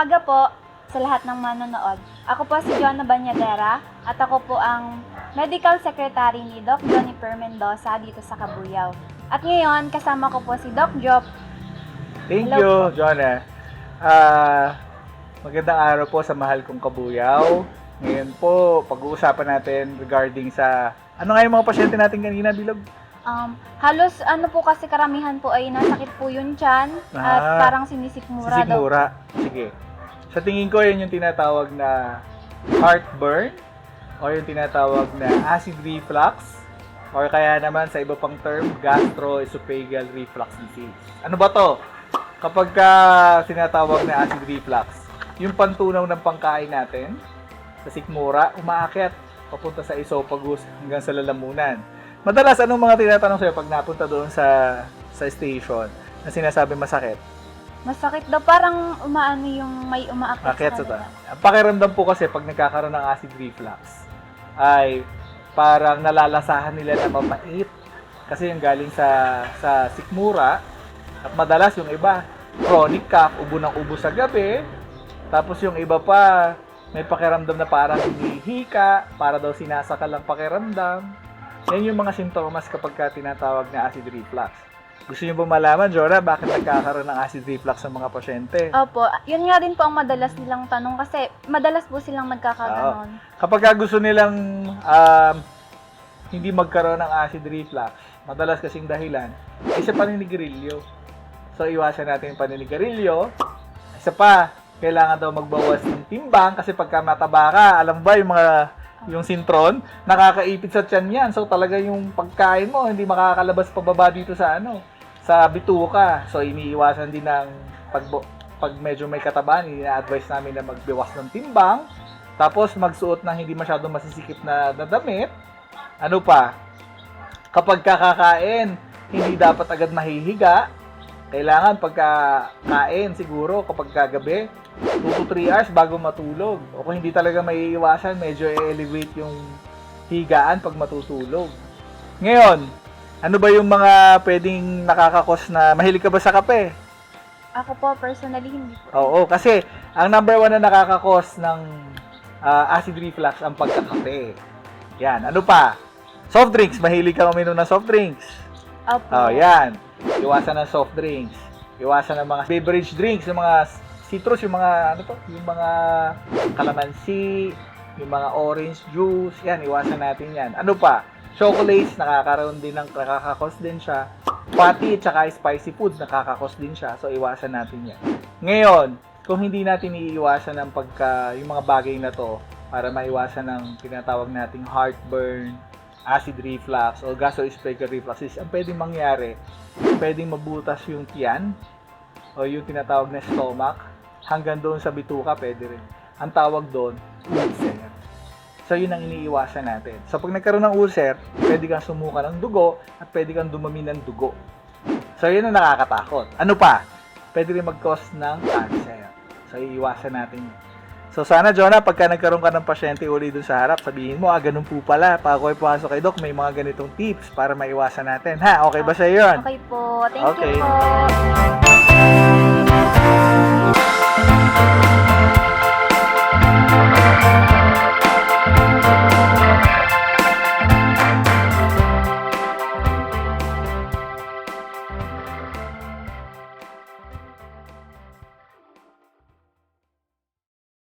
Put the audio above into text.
umaga po sa lahat ng manonood. Ako po si Joanna Banyadera at ako po ang Medical Secretary ni Doc Joniper Mendoza dito sa Kabuyaw. At ngayon, kasama ko po si Doc Job. Thank Hello you, Jonah. Ah, magandang araw po sa mahal kong kabuyaw. Ngayon po, pag-uusapan natin regarding sa... Ano nga yung mga pasyente natin kanina, Bilog? Um, halos ano po kasi karamihan po ay nasakit po yung tiyan at Ah, parang sinisikmura daw. Sisigmura. Sige. Sa tingin ko, yun yung tinatawag na heartburn o yung tinatawag na acid reflux or kaya naman sa iba pang term, gastroesophageal reflux disease. Ano ba to? Kapag ka tinatawag na acid reflux, yung pantunaw ng pangkain natin sa sikmura, umaakyat papunta sa esophagus hanggang sa lalamunan. Madalas, anong mga tinatanong sa'yo pag napunta doon sa sa station na sinasabi masakit? Masakit daw parang umaano yung may umaakyat Akyat sa kanila. taas. Ang pakiramdam po kasi pag nagkakaroon ng acid reflux ay parang nalalasahan nila na mapait. Kasi yung galing sa sa sikmura at madalas yung iba chronic cough, ubo ng ubo sa gabi. Tapos yung iba pa may pakiramdam na parang hinihika, para daw sinasakal ang pakiramdam. Yan yung mga sintomas kapag ka tinatawag na acid reflux. Gusto niyo ba malaman, Jora, bakit nagkakaroon ng acid reflux sa mga pasyente? Opo, yun nga din po ang madalas nilang tanong kasi madalas po silang nagkakaganon. kapag ka gusto nilang um, hindi magkaroon ng acid reflux, madalas kasing dahilan, isa paninigarilyo. So, iwasan natin yung paninigarilyo. Isa pa, kailangan daw magbawas ng timbang kasi pagka mataba ka, alam ba yung mga yung sintron, nakakaipit sa tiyan yan. So, talaga yung pagkain mo, hindi makakalabas pababa dito sa ano, sa bituka. So, iniiwasan din ng pag, pag medyo may katabaan, ina-advise namin na magbiwas ng timbang. Tapos magsuot ng hindi masyadong masisikip na, na damit. Ano pa? Kapag kakakain, hindi dapat agad mahihiga. Kailangan pagka kain siguro kapag kagabi, 2 to 3 hours bago matulog. O kung hindi talaga may iwasan, medyo elevate yung higaan pag matutulog. Ngayon, ano ba yung mga pwedeng nakakakos na mahilig ka ba sa kape? Ako po, personally, hindi po. Oo, kasi ang number one na nakakakos ng ah, acid reflux ang pagkakape. Yan, ano pa? Soft drinks, mahilig ka uminom ng soft drinks. Opo. Oh, yan. Iwasan ng soft drinks. Iwasan ng mga beverage drinks, yung mga citrus, yung mga ano to, yung mga kalamansi, yung mga orange juice, yan, iwasan natin yan. Ano pa? Chocolates, nakakaroon din ng nakakakos din siya. Fatty at saka spicy foods, nakakakos din siya. So, iwasan natin yan. Ngayon, kung hindi natin iiwasan ng pagka, yung mga bagay na to, para maiwasan ng tinatawag nating heartburn, acid reflux, o gastroesophageal reflux, is, ang pwedeng mangyari, pwedeng mabutas yung tiyan, o yung tinatawag na stomach, hanggang doon sa bituka, pwede rin. Ang tawag doon, ulcer. So, yun ang iniiwasan natin. So, pag nagkaroon ng ulcer, pwede kang sumuka ng dugo at pwede kang dumami ng dugo. So, yun ang nakakatakot. Ano pa? Pwede rin mag-cause ng cancer. So, iiwasan natin yun. So sana Jonah, pagka nagkaroon ka ng pasyente uli dun sa harap, sabihin mo, ah, ganun po pala. Pag ako ipasok kay Doc, may mga ganitong tips para maiwasan natin. Ha, okay ba sa'yo yun? Okay po. Thank okay. you po.